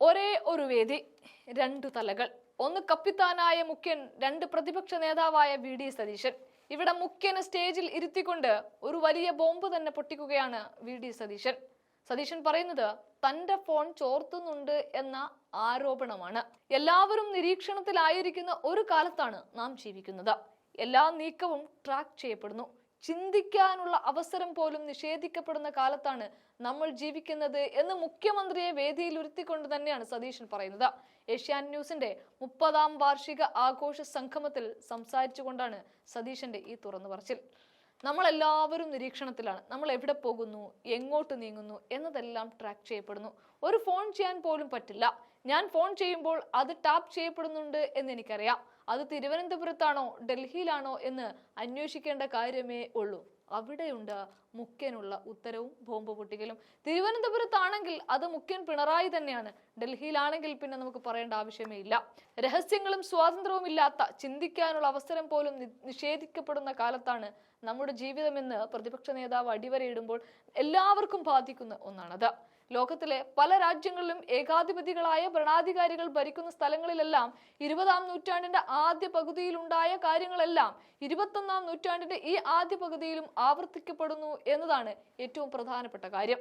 ഒരേ ഒരു വേദി രണ്ടു തലകൾ. ഒന്ന് കപ്പിത്താനായ മുഖ്യൻ രണ്ട് പ്രതിപക്ഷ നേതാവായ വി. ഡി. സതീശൻ. ഇവിടെ മുഖ്യനെ സ്റ്റേജിൽ ഇരുത്തിക്കൊണ്ട് ഒരു വലിയ ബോംബ് തന്നെ പൊട്ടിക്കുകയാണ് വി. ഡി. സതീശൻ. സതീശൻ പറയുന്നത് തന്റെ ഫോൺ ചോർത്തുന്നുണ്ട് എന്ന ആരോപണമാണ്. എല്ലാവരും നിരീക്ഷണത്തിലായിരിക്കുന്ന ഒരു കാലത്താണ് നാം ജീവിക്കുന്നത്. എല്ലാ നീക്കവും ട്രാക്ക് ചെയ്യപ്പെടുന്നു. ചിന്തിക്കാനുള്ള അവസരം പോലും നിഷേധിക്കപ്പെടുന്ന കാലത്താണ് നമ്മൾ ജീവിക്കുന്നത് എന്ന് മുഖ്യമന്ത്രിയെ വേദിയിൽ ഉരുത്തിക്കൊണ്ട് തന്നെയാണ് സതീശൻ പറയുന്നത്. ഏഷ്യാൻ ന്യൂസിന്റെ മുപ്പതാം വാർഷിക ആഘോഷ സംഗമത്തിൽ സംസാരിച്ചുകൊണ്ടാണ് സതീശന്റെ ഈ തുറന്നു പറച്ചിൽ നമ്മളെല്ലാവരും നിരീക്ഷണത്തിലാണ്. നമ്മൾ എവിടെ പോകുന്നു എങ്ങോട്ട് നീങ്ങുന്നു എന്നതെല്ലാം ട്രാക്ക് ചെയ്യപ്പെടുന്നു. ഒരു ഫോൺ ചെയ്യാൻ പോലും പറ്റില്ല. ഞാൻ ഫോൺ ചെയ്യുമ്പോൾ അത് ടാപ്പ് ചെയ്യപ്പെടുന്നുണ്ട് എന്ന് എനിക്കറിയാം അത് തിരുവനന്തപുരത്താണോ ഡൽഹിയിലാണോ എന്ന് അന്വേഷിക്കേണ്ട കാര്യമേ ഉള്ളൂ. അവിടെയുണ്ട് മുഖ്യനുള്ള ഉത്തരവും ബോംബ് പൊട്ടിക്കലും. തിരുവനന്തപുരത്താണെങ്കിൽ അത് മുഖ്യൻ പിണറായി തന്നെയാണ്. ഡൽഹിയിലാണെങ്കിൽ പിന്നെ നമുക്ക് പറയേണ്ട ആവശ്യമേ ഇല്ല. രഹസ്യങ്ങളും സ്വാതന്ത്ര്യവും ഇല്ലാത്ത ചിന്തിക്കാനുള്ള അവസരം പോലും നിഷേധിക്കപ്പെടുന്ന കാലത്താണ് നമ്മുടെ ജീവിതമെന്ന് പ്രതിപക്ഷ നേതാവ് അടിവരയിടുമ്പോൾ എല്ലാവർക്കും ബാധിക്കുന്ന ഒന്നാണത്. ലോകത്തിലെ പല രാജ്യങ്ങളിലും ഏകാധിപതികളായ ഭരണാധികാരികൾ ഭരിക്കുന്ന സ്ഥലങ്ങളിലെല്ലാം ഇരുപതാം നൂറ്റാണ്ടിന്റെ ആദ്യ പകുതിയിലുണ്ടായ കാര്യങ്ങളെല്ലാം ഇരുപത്തൊന്നാം നൂറ്റാണ്ടിന്റെ ഈ ആദ്യ പകുതിയിലും ആവർത്തിക്കപ്പെടുന്നു എന്നതാണ് ഏറ്റവും പ്രധാനപ്പെട്ട കാര്യം.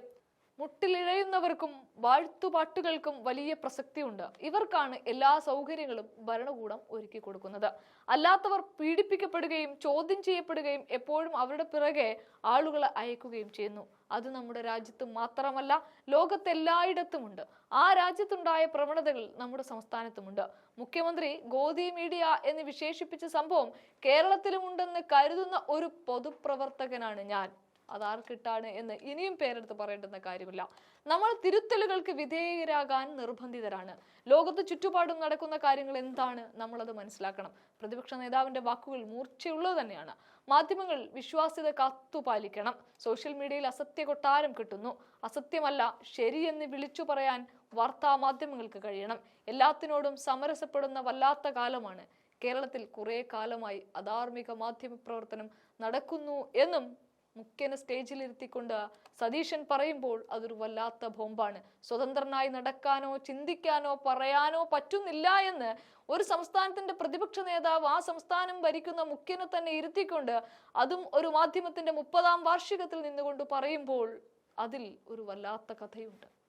മുട്ടിലിഴയുന്നവർക്കും വാഴ്ത്തുപാട്ടുകൾക്കും വലിയ പ്രസക്തിയുണ്ട്. ഇവർക്കാണ് എല്ലാ സൗകര്യങ്ങളും ഭരണകൂടം ഒരുക്കി കൊടുക്കുന്നത്. അല്ലാത്തവർ പീഡിപ്പിക്കപ്പെടുകയും ചോദ്യം ചെയ്യപ്പെടുകയും എപ്പോഴും അവരുടെ പിറകെ ആളുകളെ അയക്കുകയും ചെയ്യുന്നു. അത് നമ്മുടെ രാജ്യത്ത് മാത്രമല്ല ലോകത്തെല്ലായിടത്തുമുണ്ട്. ആ രാജ്യത്തുണ്ടായ പ്രവണതകൾ നമ്മുടെ സംസ്ഥാനത്തുമുണ്ട്. മുഖ്യമന്ത്രി ഗോദി മീഡിയ എന്ന് വിശേഷിപ്പിച്ച സംഭവം കേരളത്തിലുമുണ്ടെന്ന് കരുതുന്ന ഒരു പൊതുപ്രവർത്തകനാണ് ഞാൻ. അതാർക്കിട്ടാണ് എന്ന് ഇനിയും പേരെടുത്ത് പറയേണ്ടുന്ന കാര്യമില്ല. നമ്മൾ തിരുത്തലുകൾക്ക് വിധേയരാകാൻ നിർബന്ധിതരാണ്. ലോകത്ത് ചുറ്റുപാടും നടക്കുന്ന കാര്യങ്ങൾ എന്താണ് നമ്മളത് മനസ്സിലാക്കണം. പ്രതിപക്ഷ നേതാവിന്റെ വാക്കുകൾ മൂർച്ചയുള്ളത് തന്നെയാണ്. മാധ്യമങ്ങൾ വിശ്വാസ്യത കാത്തുപാലിക്കണം സോഷ്യൽ മീഡിയയിൽ അസത്യ കൊട്ടാരം കിട്ടുന്നു. അസത്യമല്ല ശരിയെന്ന് വിളിച്ചു പറയാൻ വാർത്താ മാധ്യമങ്ങൾക്ക് കഴിയണം. എല്ലാത്തിനോടും സമരസപ്പെടുന്ന വല്ലാത്ത കാലമാണ്. കേരളത്തിൽ കുറേ കാലമായി അധാർമിക മാധ്യമ പ്രവർത്തനം നടക്കുന്നു എന്നും മുഖ്യനെ സ്റ്റേജിലിരുത്തിക്കൊണ്ട് സതീശൻ പറയുമ്പോൾ അതൊരു വല്ലാത്ത ബോംബാണ്. സ്വതന്ത്രനായി നടക്കാനോ ചിന്തിക്കാനോ പറയാനോ പറ്റുന്നില്ല എന്ന് ഒരു സംസ്ഥാനത്തിന്റെ പ്രതിപക്ഷ നേതാവ് ആ സംസ്ഥാനം ഭരിക്കുന്ന മുഖ്യനെ തന്നെ ഇരുത്തിക്കൊണ്ട് അതും ഒരു മാധ്യമത്തിന്റെ മുപ്പതാം വാർഷികത്തിൽ നിന്നുകൊണ്ട് പറയുമ്പോൾ അതിൽ ഒരു വല്ലാത്ത കഥയുണ്ട്.